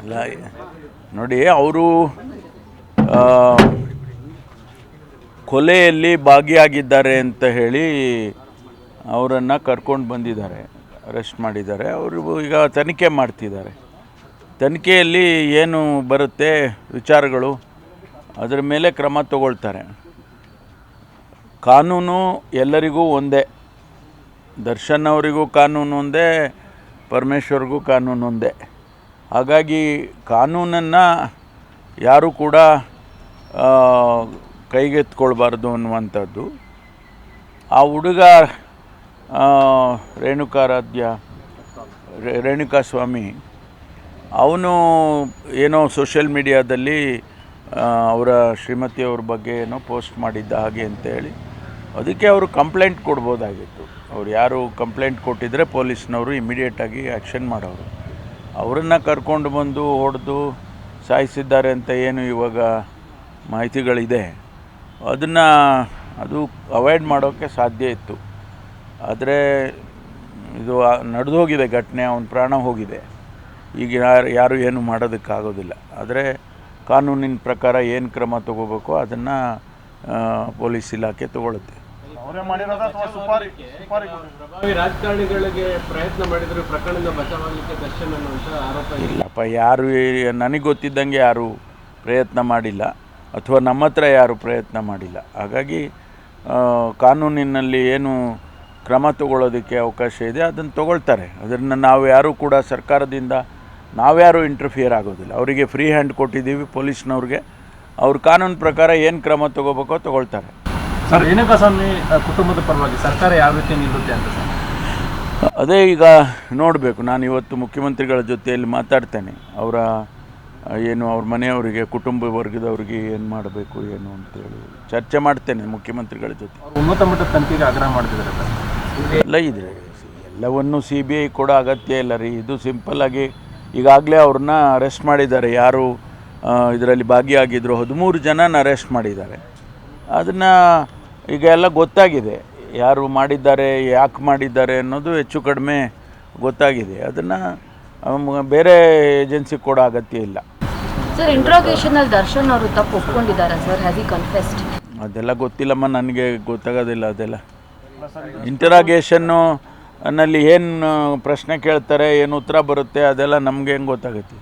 ಎಲ್ಲ ನೋಡಿ, ಅವರು ಕೊಲೆಯಲ್ಲಿ ಭಾಗಿಯಾಗಿದ್ದಾರೆ ಅಂತ ಹೇಳಿ ಅವರನ್ನು ಕರ್ಕೊಂಡು ಬಂದಿದ್ದಾರೆ, ಅರೆಸ್ಟ್ ಮಾಡಿದ್ದಾರೆ. ಅವರು ಈಗ ತನಿಖೆ ಮಾಡ್ತಿದ್ದಾರೆ. ತನಿಖೆಯಲ್ಲಿ ಏನು ಬರುತ್ತೆ ವಿಚಾರಗಳು, ಅದರ ಮೇಲೆ ಕ್ರಮ ತಗೊಳ್ತಾರೆ. ಕಾನೂನು ಎಲ್ಲರಿಗೂ ಒಂದೇ. ದರ್ಶನ್ ಅವರಿಗೂ ಕಾನೂನು ಒಂದೇ, ಪರಮೇಶ್ವರ್ಗೂ ಕಾನೂನು ಒಂದೇ. ಹಾಗಾಗಿ ಕಾನೂನನ್ನು ಯಾರೂ ಕೂಡ ಕೈಗೆತ್ಕೊಳ್ಬಾರ್ದು ಅನ್ನುವಂಥದ್ದು. ಆ ಹುಡುಗ ರೇಣುಕಾರಾಧ್ಯ ರೇಣುಕಾ ಸ್ವಾಮಿ ಅವನು ಏನೋ ಸೋಷಿಯಲ್ ಮೀಡಿಯಾದಲ್ಲಿ ಅವರ ಶ್ರೀಮತಿಯವ್ರ ಬಗ್ಗೆ ಏನೋ ಪೋಸ್ಟ್ ಮಾಡಿದ್ದ ಹಾಗೆ ಅಂತೇಳಿ ಅದಕ್ಕೆ ಅವರು ಕಂಪ್ಲೇಂಟ್ ಕೊಡ್ಬೋದಾಗಿತ್ತು. ಅವ್ರು ಯಾರು ಕಂಪ್ಲೇಂಟ್ ಕೊಟ್ಟಿದ್ರೆ ಪೊಲೀಸ್ನವರು ಇಮಿಡಿಯೇಟಾಗಿ ಆ್ಯಕ್ಷನ್ ಮಾಡೋರು. ಅವರನ್ನು ಕರ್ಕೊಂಡು ಬಂದು ಹೊಡೆದು ಸಾಯಿಸಿದ್ದಾರೆ ಅಂತ ಏನು ಇವಾಗ ಮಾಹಿತಿಗಳಿದೆ. ಅದನ್ನು ಅದು ಅವಾಯ್ಡ್ ಮಾಡೋಕ್ಕೆ ಸಾಧ್ಯ ಇತ್ತು. ಆದರೆ ಇದು ನಡೆದು ಹೋಗಿದೆ ಘಟನೆ, ಅವನ ಪ್ರಾಣ ಹೋಗಿದೆ. ಈಗ ಯಾರು ಯಾರು ಏನು ಮಾಡೋದಕ್ಕಾಗೋದಿಲ್ಲ. ಆದರೆ ಕಾನೂನಿನ ಪ್ರಕಾರ ಏನು ಕ್ರಮ ತಗೋಬೇಕು ಅದನ್ನು ಪೊಲೀಸ್ ಇಲಾಖೆ ತಗೊಳುತ್ತೆ. ಅವರೇ ಮಾಡಿರೋದ ಅಥವಾ ಸುಪಾರಿ ಸುಪಾರಿ? ಪ್ರಭಾವಿ ರಾಜಕಾರಣಿಗಳಿಗೆ ಪ್ರಯತ್ನ ಮಾಡಿದ್ರು ಪ್ರಕರಣದಿಂದ ಬಚಾವಾಗಲಿಕ್ಕೆ ದರ್ಶನ್ ಅನ್ನುವಂಥ ಆರೋಪ ಇಲ್ಲಪ್ಪ ಯಾರು ನನಗೆ ಗೊತ್ತಿದ್ದಂಗೆ ಯಾರು ಪ್ರಯತ್ನ ಮಾಡಿಲ್ಲ ಅಥವಾ ನಮ್ಮ ಹತ್ರ ಯಾರು ಪ್ರಯತ್ನ ಮಾಡಿಲ್ಲ. ಹಾಗಾಗಿ ಕಾನೂನಿನಲ್ಲಿ ಏನು ಕ್ರಮ ತಗೊಳ್ಳೋದಕ್ಕೆ ಅವಕಾಶ ಇದೆ ಅದನ್ನು ತಗೊಳ್ತಾರೆ. ಅದರಿಂದ ನಾವು ಯಾರೂ ಕೂಡ ಸರ್ಕಾರದಿಂದ ನಾವ್ಯಾರೂ ಇಂಟರ್ಫಿಯರ್ ಆಗೋದಿಲ್ಲ. ಅವರಿಗೆ ಫ್ರೀ ಹ್ಯಾಂಡ್ ಕೊಟ್ಟಿದ್ದೀವಿ ಪೊಲೀಸ್ನವ್ರಿಗೆ ಅವ್ರ ಕಾನೂನು ಪ್ರಕಾರ ಏನು ಕ್ರಮ ತಗೋಬೇಕೋ ತಗೊಳ್ತಾರೆ. ಸರ್ ರೇಣುಕಾಸ್ವಾಮಿ ಕುಟುಂಬದ ಪರವಾಗಿ ಸರ್ಕಾರ ಯಾವ ರೀತಿ ನಿಲ್ಲುತ್ತೆ ಅಂತ ಸರ್? ಅದೇ ಈಗ ನೋಡಬೇಕು ನಾನು ಇವತ್ತು ಮುಖ್ಯಮಂತ್ರಿಗಳ ಜೊತೆಯಲ್ಲಿ ಮಾತಾಡ್ತೇನೆ. ಅವರ ಏನು ಅವ್ರ ಮನೆಯವರಿಗೆ ಕುಟುಂಬ ವರ್ಗದವರಿಗೆ ಏನು ಮಾಡಬೇಕು ಏನು ಅಂತೇಳಿ ಚರ್ಚೆ ಮಾಡ್ತೇನೆ ಮುಖ್ಯಮಂತ್ರಿಗಳ ಜೊತೆ. ಉನ್ನತ ಮಟ್ಟದ ತನಿಖೆಗೆ ಆಗ್ರಹ ಮಾಡ್ತಿದ್ದಾರೆ ಎಲ್ಲ ಇದೆ ಎಲ್ಲವನ್ನು ಸಿ ಬಿ ಐ ಕೂಡ ಅಗತ್ಯ ಇಲ್ಲ ರೀ. ಇದು ಸಿಂಪಲ್ಲಾಗಿ ಈಗಾಗಲೇ ಅವ್ರನ್ನ ಅರೆಸ್ಟ್ ಮಾಡಿದ್ದಾರೆ. ಯಾರು ಇದರಲ್ಲಿ ಭಾಗಿಯಾಗಿದ್ದರು ಹದಿಮೂರು ಜನನ ಅರೆಸ್ಟ್ ಮಾಡಿದ್ದಾರೆ. ಅದನ್ನು ಈಗ ಎಲ್ಲ ಗೊತ್ತಾಗಿದೆ. ಯಾರು ಮಾಡಿದ್ದಾರೆ ಯಾಕೆ ಮಾಡಿದ್ದಾರೆ ಅನ್ನೋದು ಹೆಚ್ಚು ಕಡಿಮೆ ಗೊತ್ತಾಗಿದೆ. ಅದನ್ನು ಬೇರೆ ಏಜೆನ್ಸಿ ಕೊಡೋ ಅಗತ್ಯ ಇಲ್ಲ. ಸರ್ ಇಂಟ್ರೋಗೇಷನ್ ಅಲ್ಲಿ ದರ್ಶನ್ ಅವರು ತಪ್ಪು ಒಪ್ಕೊಂಡಿದ್ದಾರೆ ಸರ್? ಹ್ಯಾಸ್ ಇ ಕನ್ಫೆಸ್ಡ್ ಅದೆಲ್ಲ ಗೊತ್ತಿಲ್ಲಮ್ಮ ನನಗೆ ಗೊತ್ತಾಗೋದಿಲ್ಲ ಅದೆಲ್ಲ. ಇಂಟರಾಗೇಷನ್ನು ನಲ್ಲಿ ಏನು ಪ್ರಶ್ನೆ ಕೇಳ್ತಾರೆ ಏನು ಉತ್ತರ ಬರುತ್ತೆ ಅದೆಲ್ಲ ನಮಗೆ ಹೆಂಗೆ ಗೊತ್ತಾಗುತ್ತೆ?